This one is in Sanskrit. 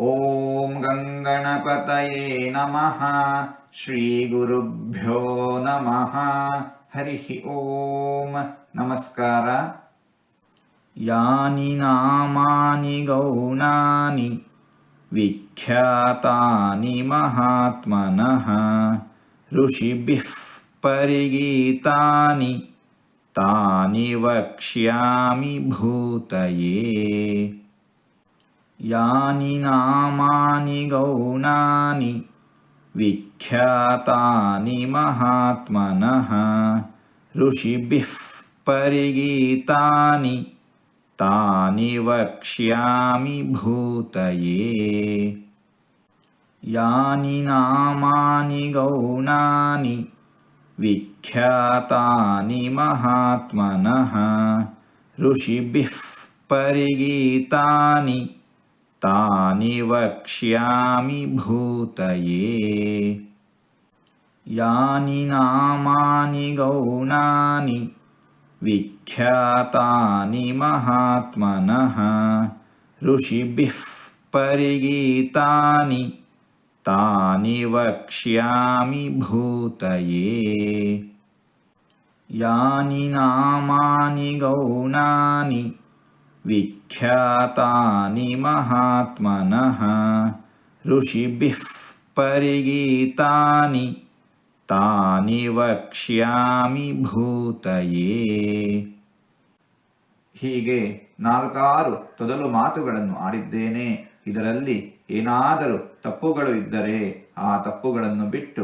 ॐ गङ्गणपतये नमः श्रीगुरुभ्यो नमः। हरिः ॐ नमस्कार। यानि नामानि गौणानि विख्यातानि महात्मनः ऋषिभिः परिगीतानि तानि वक्ष्यामि भूतये। यानि नामानि गौणानि विख्यातानि महात्मनः ऋषिभिः परिगीतानि तानि वक्ष्यामि भूतये। यानि नामानि गौणानि विख्यातानि महात्मनः ऋषिभिः परिगीतानि तानि वक्ष्यामि भूतये। यानि नामानि गौणानि विख्यातानि महात्मनः ऋषिभिः परिगीतानि तानि वक्ष्यामि भूतये। यानि नामानि गौणानि विख्यातानि महात्मनः ಋಷಿಭಿಃ ಪರಿಗೀತಾನಿ ತಾನಿ ವಕ್ಷ್ಯಾಮಿ ಭೂತಯೇ ಹೀಗೆ ನಾಲ್ಕಾರು ತೊದಲು ಮಾತುಗಳನ್ನು ಆಡಿದ್ದೇನೆ ಇದರಲ್ಲಿ ಏನಾದರೂ ತಪ್ಪುಗಳು ಇದ್ದರೆ ಆ ತಪ್ಪುಗಳನ್ನು ಬಿಟ್ಟು